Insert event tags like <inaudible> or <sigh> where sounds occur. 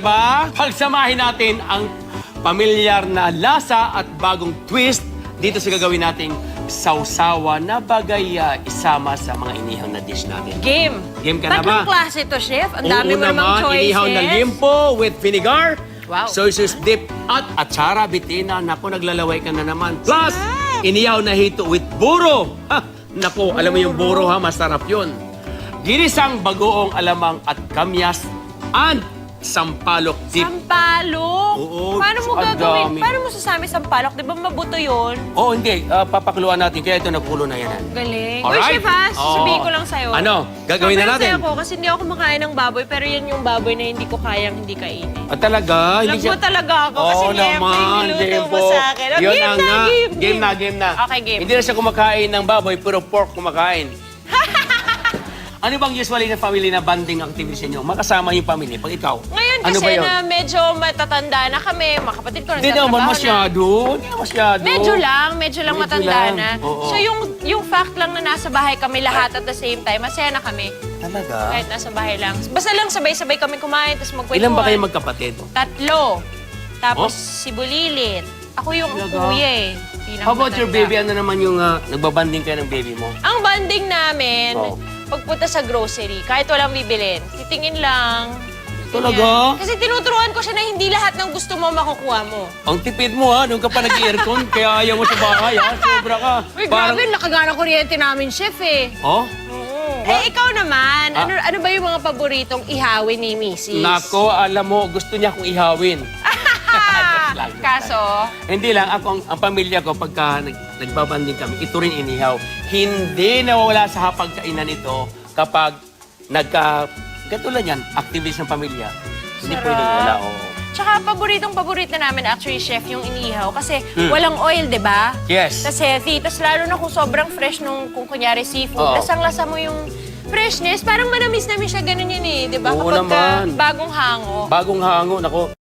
di ba? Pagsamahin natin ang pamilyar na lasa at bagong twist dito sa gagawin nating sausawa na bagay ah, isama sa mga inihang na dish natin. Game. Game ka na Tatlong ba? klase to, chef. Ang dami mo namang naman, choices. inihaw na limpo with vinegar, Wow. soy sauce dip, at atsara bitina. Naku, naglalaway ka na naman. Plus, inihaw na hito with buro. Ha, naku, alam mo yung buro ha, masarap yun. Ginisang bagoong alamang at kamyas and sampalok dip. Sampalok? Oo, Paano mo ang gagawin? dami. Paano mo sasami sampalok? Di ba mabuto yun? Oh, hindi. Ah, papakuluan natin. Kaya ito nakulo na yan. Galing. Uy, Alright. chef ha, sasabihin Oo. ko lang sa'yo. Ano? Gagawin na Sobrang natin. saya ko kasi hindi ako kumakain ng baboy, pero yan yung baboy na hindi ko kayang hindi kainin. Ah, talaga? Alam mo talaga ako kasi Oo siyempre naman, niluto game mo sa akin. Oh, Yun game na na, game, Game game. na, game na. Okay, game. Hindi na siya kumakain ng baboy, pero pork kumakain. <laughs> ano bang usually na family na banding activity niyo? Makasama yung family. Pag ikaw, Ngayon ano kasi na medyo matatanda na kami, mga kapatid ko Hindi nagtatrabaho naman na. masyado. Hindi naman masyado. Medyo lang, medyo lang Medyo matanda lang. na. Oo. So yung yung fact lang na nasa bahay kami lahat at the same time, masaya na kami. Talaga? Kahit nasa bahay lang. Basta lang sabay-sabay kami kumain, tapos magkwentuhan. Ilan ba kayo magkapatid? Tatlo. Tapos Oh? si Bulilit. Ako yung Talaga? kuya eh. How about your Pinakamatanda. baby? Ano naman yung uh, nagbabanding kayo ng baby mo? Ang banding namin, Oh. Pagpunta sa grocery, kahit walang bibilin, titingin lang. Talaga? Kasi tinuturuan ko siya na hindi lahat ng gusto mo makukuha mo. Ang tipid mo ha, nung ka pa nag-aircon, kaya ayaw mo sa bahay ha, sobra ka. Uy, grabe, nakagana kuryente namin, chef eh. Oh? Eh, ikaw naman, Ah. ano, ano ba yung mga paboritong ihawin ni Mrs.? Nako, alam mo, gusto niya akong ihawin. Kaso, Hindi lang, ako, ang, ang pamilya ko, pagka nag, nagbabanding kami, ito rin inihaw. Hindi nawawala sa hapagkainan ito kapag nagka, katulad yan, activities ng pamilya. Hindi Sarap. pwedeng wala. Oh. tsaka paboritong paborito namin actually, chef, yung inihaw. Kasi Mm. walang oil, di ba? Yes. Tapos healthy. Tapos lalo na kung sobrang fresh nung, kung kunyari seafood, Oo. lasang-lasa mo yung freshness. Parang manamis namin siya ganun yun eh, di ba? Oo Kapag ka naman. bagong hango. Bagong hango, nako,